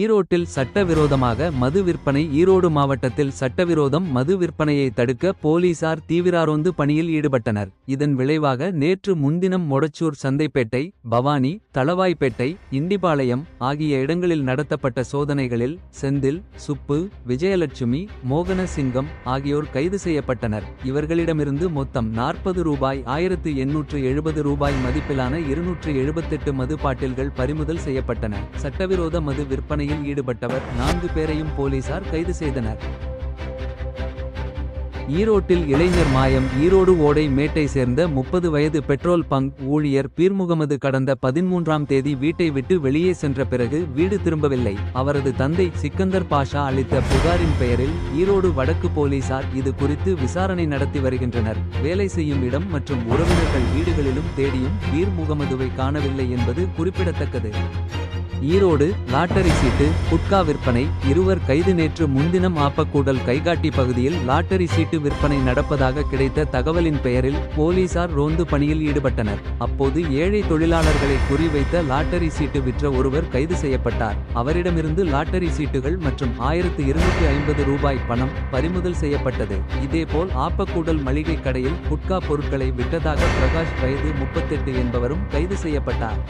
ஈரோட்டில் சட்டவிரோதமாக மது விற்பனை ஈரோடு மாவட்டத்தில் சட்டவிரோதம் மது விற்பனையை தடுக்க போலீசார் தீவிராரோந்து பணியில் ஈடுபட்டனர். இதன் விளைவாக நேற்று முன்தினம் மொடச்சூர் சந்தைப்பேட்டை பவானி தளவாய்ப்பேட்டை இண்டிபாளையம் ஆகிய இடங்களில் நடத்தப்பட்ட சோதனைகளில் செந்தில் சுப்பு விஜயலட்சுமி மோகனசிங்கம் ஆகியோர் கைது செய்யப்பட்டனர். இவர்களிடமிருந்து மொத்தம் நாற்பது ரூபாய் ஆயிரத்து எண்ணூற்று எழுபது ரூபாய் மதிப்பிலான இருநூற்று எழுபத்தெட்டு மது பாட்டில்கள் பறிமுதல் செய்யப்பட்டன. சட்டவிரோத மது விற்பனை விற்பனையில் ஈடுபட்டவர் நான்கு பேரையும் போலீசார் கைது செய்தனர். ஈரோட்டில் இளைஞர் மாயம் ஈரோடு ஓடை மேட்டை சேர்ந்த முப்பது வயது பெட்ரோல் பங்க் ஊழியர் பீர்முகமது கடந்த பதிமூன்றாம் தேதி வீட்டை விட்டு வெளியே சென்ற பிறகு வீடு திரும்பவில்லை. அவரது தந்தை சிக்கந்தர் பாஷா அளித்த புகாரின் பெயரில் ஈரோடு வடக்கு போலீசார் இது குறித்து விசாரணை நடத்தி வருகின்றனர். வேலை செய்யும் இடம் மற்றும் உறவினர்கள் வீடுகளிலும் தேடியும் பீர் முகமதுவை காணவில்லை என்பது குறிப்பிடத்தக்கது. ஈரோடு லாட்டரி சீட்டு குட்கா விற்பனை இருவர் கைது நேற்று முன்தினம் ஆப்பக்கூடல் கைகாட்டி பகுதியில் லாட்டரி சீட்டு விற்பனை நடப்பதாக கிடைத்த தகவலின் பெயரில் போலீசார் ரோந்து பணியில் ஈடுபட்டனர். அப்போது ஏழை தொழிலாளர்களை குறிவைத்த லாட்டரி சீட்டு விற்ற ஒருவர் கைது செய்யப்பட்டார். அவரிடமிருந்து லாட்டரி சீட்டுகள் மற்றும் ஆயிரத்து இருநூற்றி ஐம்பது ரூபாய் பணம் பறிமுதல் செய்யப்பட்டது. இதேபோல் ஆப்பக்கூடல் மளிகை கடையில் குட்கா பொருட்களை விற்றதாக பிரகாஷ் வயது முப்பத்தெட்டு என்பவரும் கைது செய்யப்பட்டார்.